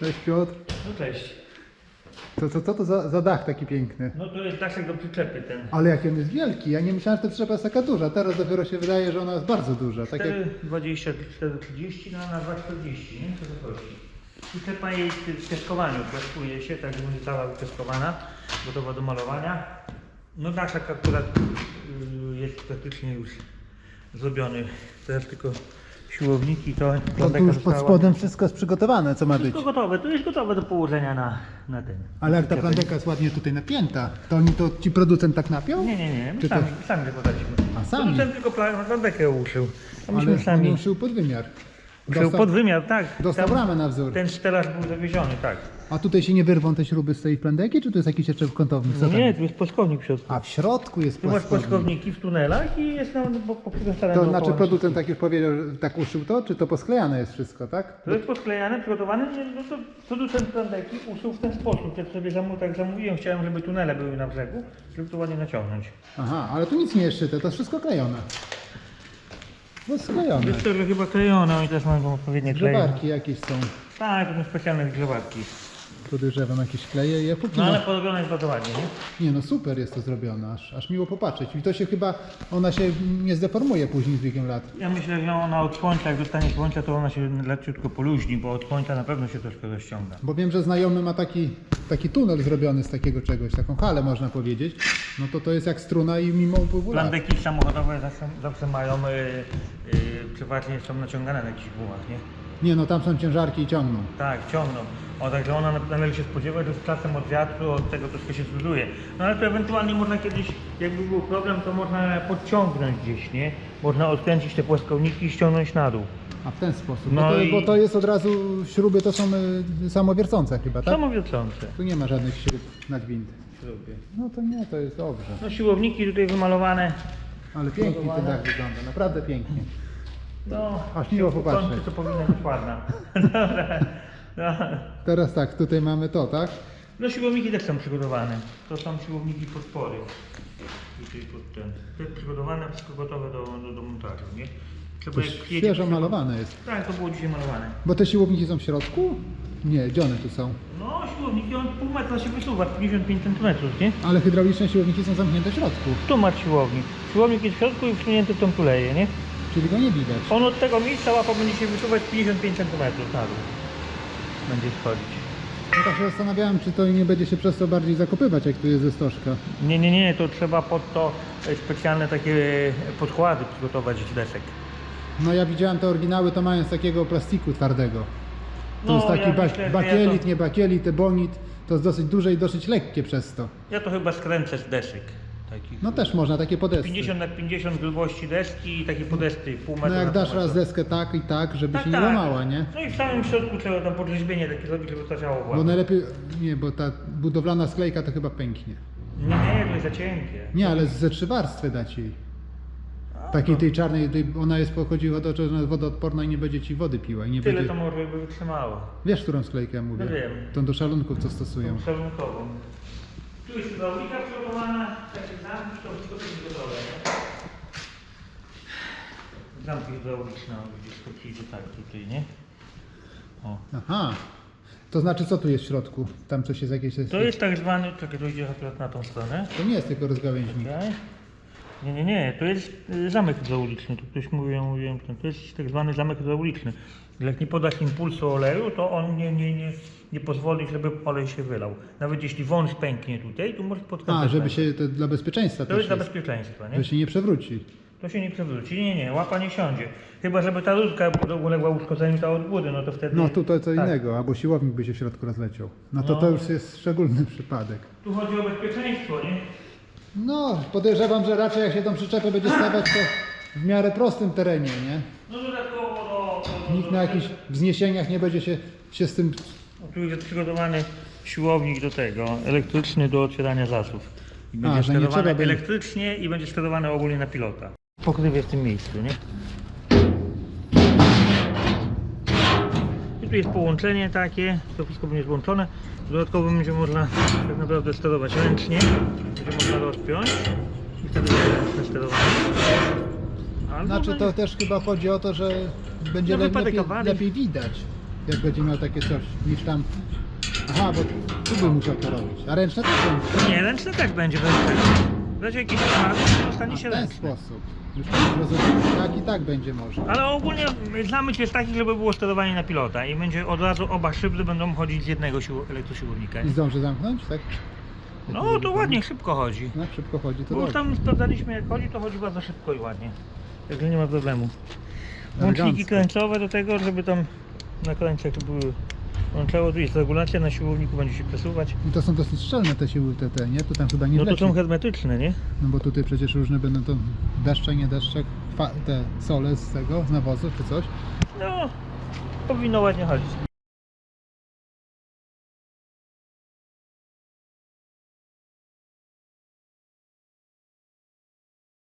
Cześć Piotr. No cześć. To, to, co to za, za dach taki piękny? No to jest daszek do przyczepy ten. Ale jaki on jest wielki. Ja nie myślałem, że ta przyczepa jest taka duża. Teraz dopiero się wydaje, że ona jest bardzo duża. Tak jak... 4,20, 4,30 no, na 2,40, nie? Co to chodzi? Przyczepa jest w teskowaniu, piaskuje się, tak będzie cała gotowa do malowania. No daszek akurat y, jest praktycznie już zrobiony. Teraz tylko siłowniki, to To tu już pod została. spodem wszystko jest przygotowane, co ma być. Wszystko gotowe, to jest gotowe do położenia na, na ten. Ale jak ta plandeka jest ładnie tutaj napięta, to oni to ci producent tak napiął? Nie, nie, nie, my Czy to- sami, sami zakładaliśmy. A, sami? Producent tylko pla- plandekę uszył. A myśmy Ale sami. on uszył pod wymiar. Uszył Dostał, pod wymiar, tak. dostał ramę na wzór. Ten stelaż był zawieziony, tak. A tutaj się nie wyrwą te śruby z tej plandeki, czy tu jest jakiś jeszcze kątownik? Co tam? nie, tu jest płaskownik w środku. A w środku jest Tu masz płaskownik. płaskowniki w tunelach i jest tam po, po, To znaczy producent tak już powiedział, że tak uszył to, czy to posklejane jest wszystko, tak? To jest posklejane, przygotowane, no to producent plandeki uszył w ten sposób. Jak sobie zamu, tak zamówiłem, chciałem, żeby tunele były na brzegu, żeby to ładnie naciągnąć. Aha, ale tu nic nie jest szyte, to jest wszystko klejone. No sklejone. Jest to chyba klejone, oni też mają odpowiednie kleje. Grzebarki jakieś są. Tak, to są specjalne grzebarki. Podejrzewam jakieś kleje. Ja póki No no, ale porobione jest bardzo ładnie, nie? Nie no, super jest to zrobione, aż, aż miło popatrzeć. I to się chyba, ona się nie zdeformuje później z biegiem lat. Ja myślę, że ona od słońca, jak dostanie słońca, to ona się leciutko poluźni, bo od słońca na pewno się troszkę rozciąga. Bo wiem, że znajomy ma taki, taki tunel zrobiony z takiego czegoś, taką halę można powiedzieć. No to to jest jak struna i mimo upływu lat. Plandeki samochodowe zawsze, zawsze mają, y, y, przeważnie są naciągane na jakichś gumach, nie? Nie no, tam są ciężarki i ciągną. Tak, ciągną. O, także ona na- należy się spodziewać, że z czasem od wiatru, od tego troszkę się zluzuje. No ale to ewentualnie można kiedyś, jakby był problem, to można podciągnąć gdzieś, nie? Można odkręcić te płaskowniki i ściągnąć na dół. A w ten sposób. No bo, to, i- bo to jest od razu, śruby to są y, samowiercące chyba, tak? Samowiecące. Tu nie ma żadnych śrub na gwint. No to nie, to jest dobrze. No siłowniki tutaj wymalowane. Ale pięknie ten dach wygląda, naprawdę pięknie. No, Aż miło popatrzeć. to powinna być ładna. Dobra. Teraz tak, tutaj mamy to, tak? no siłowniki też są przygotowane. To są siłowniki podpory. Tutaj pod ten. To jest przygotowane, wszystko gotowe do, do, do montażu, nie? Trzeba jak przyjedzie- świeżo malowane jest. Tak, to było dzisiaj malowane. Bo te siłowniki są w środku? Nie, gdzie one tu są? No siłowniki, on pół metra się wysuwa, 55 cm, nie? Ale hydrauliczne siłowniki są zamknięte w środku, Tu masz siłownik. Siłownik jest w środku i wsunięty w tą tuleję, nie? czyli go nie widać. On od tego miejsca łapa będzie się wysuwać 55 cm na dół. Będzie schodzić. Ja tak się zastanawiałem, czy to nie będzie się przez to bardziej zakopywać, jak tu jest ze stożka. Nie, nie, nie, to trzeba pod to e, specjalne takie podkłady przygotować z desek. No ja widziałem te oryginały, to mają z takiego plastiku twardego. To No, jest taki ja ba- myślę, że ja bakielit, to- nie bakielit, bonit. To jest dosyć duże i dosyć lekkie przez to. Ja to chyba skręcę z desek. Takich. No też można takie podesty. 50 na 50 grubości deski i takie podesty pół metra No jak na dasz raz deskę tak i tak, żeby Tak, się nie tak. łamała, nie? No i w samym środku trzeba tam podrzeźbienie takie zrobić, żeby trafiało Bo ładnie. najlepiej, nie, bo ta budowlana sklejka to chyba pęknie. Nie, nie, to jest za cienkie. Nie, ale ze trzy warstwy dać jej. A, Takiej tej czarnej, tej, ona jest pochodzi o to, że ona jest wodoodporna i nie będzie ci wody piła. I nie Tyle będzie... to może by wytrzymało. Wiesz, którą sklejkę mówię? No wiem. Tą do szalunków, co stosują. Przelunkową. Tu jest hydraulika przygotowana, takie zamki, to wszystko jest gotowe. nie? Zamki hydrauliczne, o, widzisz, to przyjdzie tak tutaj, nie? O. Aha. To znaczy, co tu jest w środku? Tam coś jest jakieś... To jest tak zwany, czekaj, to idzie akurat na tą stronę. To nie jest tylko rozgałęźnik. Czekaj. Nie, nie, nie, to jest y, zamek hydrauliczny, tu ktoś mówił, mówiłem, to jest tak zwany zamek hydrauliczny. Jak nie podasz impulsu oleju, to on nie, nie, nie, nie pozwoli, żeby olej się wylał. Nawet jeśli wąż pęknie tutaj, to może podkręcać. A, żeby się, to dla bezpieczeństwa To też jest dla bezpieczeństwa, nie? Że się nie przewróci. To się nie przewróci. Nie, nie, łapa nie siądzie. Chyba, żeby ta rurka uległa uszkodzeniu ta od góry, no to wtedy... No tu to co tak. innego, albo siłownik by się w środku rozleciał. No to No. to już jest szczególny przypadek. Tu chodzi o bezpieczeństwo, nie? No, podejrzewam, że raczej jak się tą przyczepę będzie stawiać, to w miarę prostym terenie, nie? No dodatkowo do... do, Nikt na jakichś wzniesieniach nie będzie się, się z tym... Tu jest przygotowany siłownik do tego, elektryczny do otwierania zasów. I A, będzie że nie sterowany trzeba będzie- elektrycznie i będzie sterowany ogólnie na pilota. Pokrywie w tym miejscu, nie? I tu jest połączenie takie, to wszystko będzie złączone. Dodatkowo będzie można tak naprawdę sterować ręcznie. Będzie można rozpiąć i wtedy będzie ręczne sterowanie. Albo Znaczy to będzie- też chyba chodzi o to, że będzie Na le, wypadek lepiej, awarii. lepiej widać. jak będzie miał takie coś, niż tam... Aha, bo tu by musiał to robić. A ręczne też będzie. Nie, ręczne też będzie bez temat, dostanie się W ten sposób. Już tak. Tak i tak będzie można. Ale ogólnie zamysł jest taki, żeby było sterowanie na pilota i będzie od razu oba szybry będą chodzić z jednego sił, elektrosiłownika. I zdąży zamknąć, tak? No to ładnie, szybko chodzi. No, szybko chodzi, to Bo już dobrze. tam sprawdzaliśmy jak chodzi, to chodzi bardzo szybko i ładnie. Także nie ma problemu. Łączniki kręcowe do tego, żeby tam na krańcach były łączało, tu jest regulacja, na siłowniku będzie się przesuwać. I to są dosyć szczelne te siły TT, nie? Tu tam chyba nie No to wleci. są hermetyczne, nie? No bo tutaj przecież różne będą to deszcze, nie deszcze, kwa- te sole z tego, z nawozu czy coś. No, powinno ładnie chodzić.